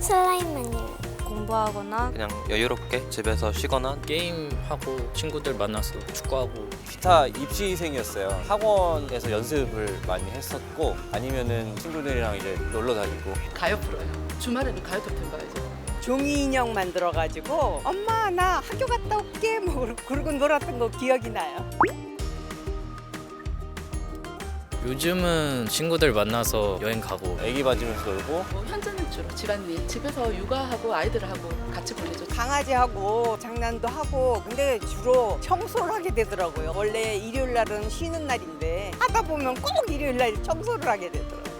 슬라임만이요. 공부하거나 그냥 여유롭게 집에서 쉬거나 게임하고 친구들 만나서 축구하고 기타 입시생이었어요. 학원에서 연습을 많이 했었고 아니면은 친구들이랑 이제 놀러 다니고 가요 프로요. 주말에는 가요 톱텐 봐야죠. 종이 인형 만들어가지고 엄마 나 학교 갔다 올게 뭐 그러- 그러고 놀았던 거 기억이 나요. 요즘은 친구들 만나서 여행 가고 애기 맞으면서 놀고 뭐 현재는 주로 집안일, 집에서 육아하고 아이들하고 같이 보내죠. 강아지하고 장난도 하고 근데 주로 청소를 하게 되더라고요. 원래 일요일 날은 쉬는 날인데 하다 보면 꼭 일요일 날 청소를 하게 되더라고요.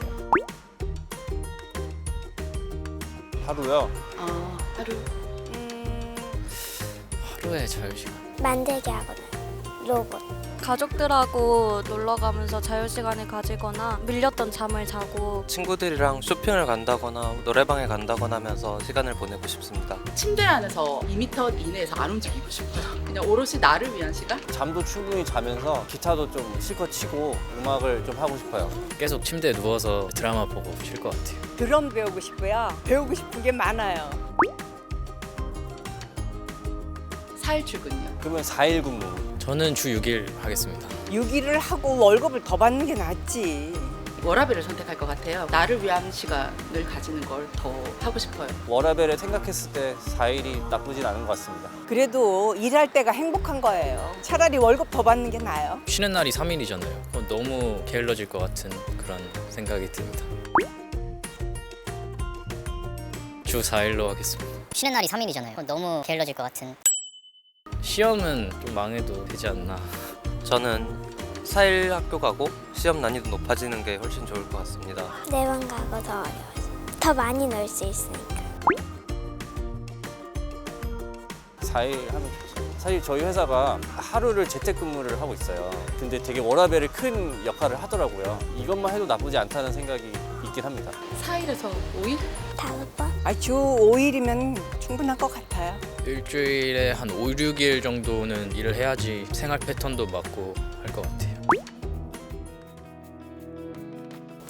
하루요. 아, 하루 음, 하루에 자유시간 만들기 하거나 로봇. 가족들하고 놀러 가면서 자유 시간을 가지거나 밀렸던 잠을 자고 친구들이랑 쇼핑을 간다거나 노래방에 간다거나 하면서 시간을 보내고 싶습니다. 침대 안에서 2m 이내에서 안 움직이고 싶어요. 그냥 오롯이 나를 위한 시간? 잠도 충분히 자면서 기타도 좀 실컷 치고 음악을 좀 하고 싶어요. 계속 침대에 누워서 드라마 보고 쉴 것 같아요. 드럼 배우고 싶고요. 배우고 싶은 게 많아요. 4일 출근이요. 그러면 4일 근무. 저는 주 6일 하겠습니다. 6일을 하고 월급을 더 받는 게 낫지. 워라벨을 선택할 것 같아요. 나를 위한 시간을 가지는 걸 더 하고 싶어요. 워라벨을 생각했을 때 4일이 나쁘진 않은 것 같습니다. 그래도 일할 때가 행복한 거예요. 차라리 월급 더 받는 게 나아요. 쉬는 날이 3일이잖아요. 너무 게을러질 것 같은 그런 생각이 듭니다. 주 4일로 하겠습니다. 쉬는 날이 3일이잖아요. 너무 게을러질 것 같은. 시험은 좀 망해도 되지 않나. 저는 4일 학교 가고 시험 난이도 높아지는 게 훨씬 좋을 것 같습니다. 네번 가고 더 어려워서. 더 많이 놀수 있으니까. 4일 하면 좋죠. 사실 저희 회사가 하루를 재택근무를 하고 있어요. 근데 되게 워라벨이 큰 역할을 하더라고요. 이것만 해도 나쁘지 않다는 생각이 있긴 합니다. 4일에서 5일? 다섯 번? 아, 주 5일이면 충분할 것 같아요. 일주일에 한 5, 6일 정도는 일을 해야지 생활 패턴도 맞고 할 것 같아요.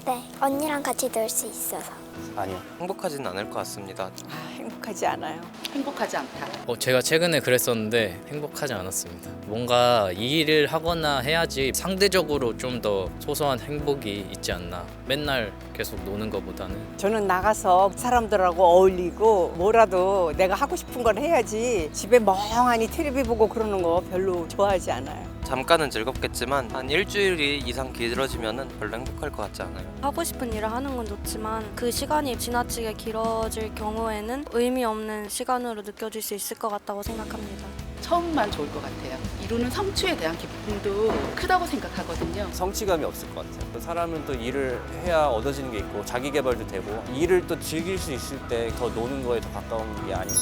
네. 언니랑 같이 놀 수 있어서. 아니요. 행복하진 않을 것 같습니다. 아, 행복하지 않아요. 행복하지 않다. 어, 제가 최근에 그랬었는데 행복하지 않았습니다. 뭔가 이 일을 하거나 해야지 상대적으로 좀 더 소소한 행복이 있지 않나. 맨날 계속 노는 것보다는 저는 나가서 사람들하고 어울리고 뭐라도 내가 하고 싶은 걸 해야지 집에 멍하니 텔레비 보고 그러는 거 별로 좋아하지 않아요. 잠깐은 즐겁겠지만 한 일주일이 이상 길어지면 별로 행복할 것 같지 않아요. 하고 싶은 일을 하는 건 좋지만 그 시간이 지나치게 길어질 경우에는 의미 없는 시간으로 느껴질 수 있을 것 같다고 생각합니다. 처음만 좋을 것 같아요. 이루는 성취에 대한 기쁨도 크다고 생각하거든요. 성취감이 없을 것 같아요. 또 사람은 또 일을 해야 얻어지는 게 있고 자기 개발도 되고 일을 또 즐길 수 있을 때 더 노는 거에 더 가까운 게 아닌가